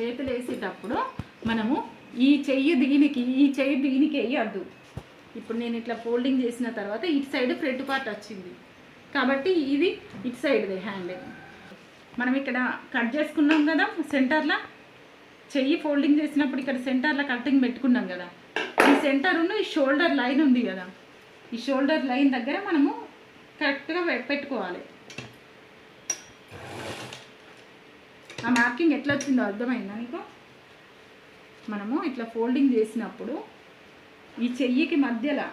చేతులు వేసేటప్పుడు మనము ఈ చెయ్యి దీనికి ఈ చెయ్యి దీనికి వేయద్దు. ఇప్పుడు నేను ఇట్లా ఫోల్డింగ్ చేసిన తర్వాత ఇటు సైడ్ ఫ్రంట్ పార్ట్ వచ్చింది. కాబట్టి ఇది ఇటు సైడ్ది హ్యాండ్. మనం ఇక్కడ కట్ చేసుకున్నాం కదా సెంటర్లో? చెయ్యి ఫోల్డింగ్ చేసినప్పుడు ఇక్కడ సెంటర్లో కటింగ్ పెట్టుకున్నాం కదా. ఈ సెంటర్ ఉన్న ఈ షోల్డర్ లైన్ ఉంది కదా. ఈ షోల్డర్ లైన్ దగ్గర మనము కరెక్ట్గా పె- పెట్టుకోవాలి. ఆ మార్కింగ్ ఎట్లా వచ్చిందో అర్థమైందా నీకు? మనము ఇట్లా ఫోల్డింగ్ చేసినప్పుడు ఈ చెయ్యికి మధ్యలో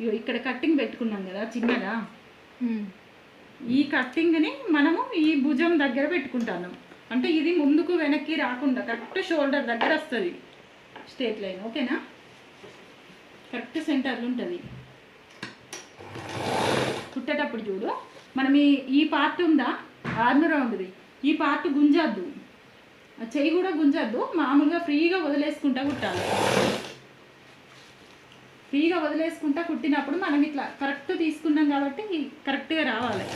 ఇగో ఇక్కడ కట్టింగ్ పెట్టుకున్నాం కదా చిన్నగా ఈ కట్టింగ్ని మనము ఈ భుజం దగ్గర పెట్టుకుంటాను అంటే ఇది ముందుకు వెనక్కి రాకుండా కరెక్ట్ షోల్డర్ దగ్గర వస్తుంది. స్ట్రేట్ లైన్ ఓకేనా? కరెక్ట్ సెంటర్లో ఉంటుంది. కుట్టేటప్పుడు చూడు. మనం ఈ ఈ పార్ట్ ఉందా? ఆర్మ్ రౌండ్ది ఈ పార్ట్ గుంజద్దు. చెయ్యి కూడా గుంజద్దు. మామూలుగా ఫ్రీగా వదిలేసుకుంటా కుట్టాలి. ఫ్రీగా వదిలేసుకుంటా కుట్టినప్పుడు మనం ఇట్లా కరెక్ట్ తీసుకున్నాం కాబట్టి కరెక్ట్గా రావాలి.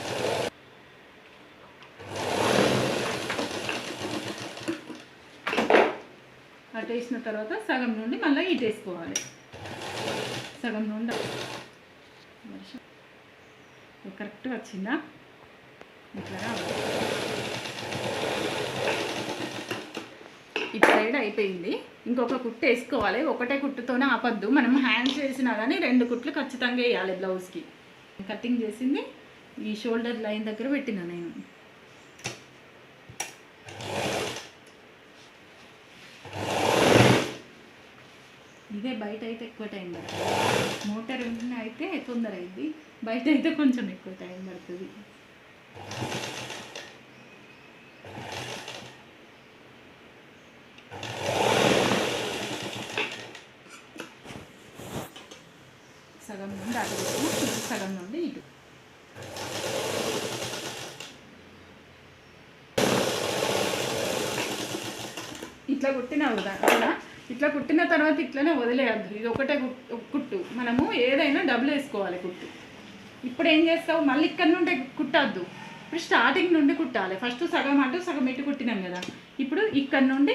అటు వేసిన తర్వాత సగం నుండి మళ్ళీ ఇటు వేసుకోవాలి. సగం నుండి వర్షం. కరెక్ట్గా వచ్చిందా? ఇట్లా రావాలి. ఇటు సైడ్ అయిపోయింది. ఇంకొక కుట్టు వేసుకోవాలి. ఒకటే కుట్టుతోనే ఆపద్దు. మనం హ్యాండ్స్ వేసినా కానీ రెండు కుట్లు ఖచ్చితంగా వేయాలి బ్లౌజ్కి. కటింగ్ చేసింది. ఈ షోల్డర్ లైన్ దగ్గర పెట్టిన నేను. ఇదే బయట అయితే ఎక్కువ టైం పడుతుంది. మోటార్ ఉంటున్న అయితే తొందర అయింది. బయట అయితే కొంచెం ఎక్కువ టైం పడుతుంది. సగం నుండి అటు ఇటు సగం నుండి ఇటు. ఇట్లా కుట్టిన కదా ఇట్లా కుట్టిన తర్వాత ఇట్లనే వదిలేయద్దు. ఇది ఒకటే కుట్టు. మనము ఏదైనా డబుల్ వేసుకోవాలి కుట్టు. ఇప్పుడు ఏం చేస్తావు? మళ్ళీ ఇక్కడ నుండి కుట్టద్దు. ఇప్పుడు స్టార్టింగ్ నుండి కుట్టాలి. ఫస్ట్ సగం అటు సగం ఇటు కుట్టినాం కదా. ఇప్పుడు ఇక్కడ నుండి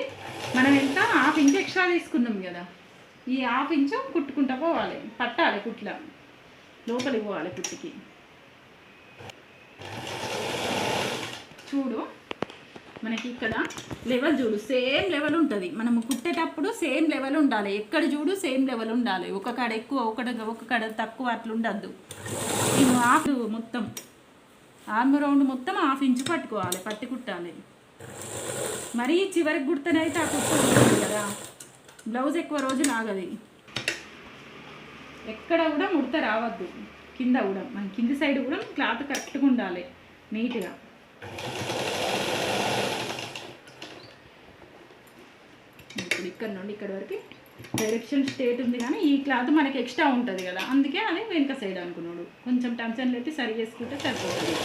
మనం ఎంత? హాఫ్ ఇంచ్ ఎక్స్ట్రా తీసుకున్నాం కదా. ఈ హాఫ్ ఇంచు కుట్టుకుంటా పోవాలి పట్టాలి కుట్ల. లోపలికి పోవాలి కుట్టికి. చూడు మనకి ఇక్కడ లెవెల్ చూడు సేమ్ లెవెల్ ఉంటుంది. మనం కుట్టేటప్పుడు సేమ్ లెవెల్ ఉండాలి. ఎక్కడ చూడు సేమ్ లెవెల్ ఉండాలి. ఒక కాడ ఎక్కువ ఒక ఒక కాడ తక్కువ అట్లా ఉండద్దు. ఇది హాఫ్ మొత్తం. ఆర్మ్ రౌండ్ మొత్తం హాఫ్ ఇంచు పట్టుకోవాలి పట్టి కుట్టాలి. మరీ చివరికి కుడితేనైతే ఆ కుట్టు ఉంటుంది కదా. బ్లౌజ్ ఎక్కువ రోజులు ఆగది ఎక్కడ కూడా ముడత రావద్దు. కింద కూడా మన కింది సైడ్ కూడా క్లాత్ కరెక్ట్గా ఉండాలి నీట్గా. ఇప్పుడు ఇక్కడ నుండి ఇక్కడ వరకు డైరెక్షన్ స్టేట్ ఉంది కానీ ఈ క్లాత్ మనకి ఎక్స్ట్రా ఉంటుంది కదా అందుకే అది వెనుక సైడ్ అనుకున్నాడు. కొంచెం టెన్షన్ పెట్టి సరి చేసుకుంటే సరిపోతుంది.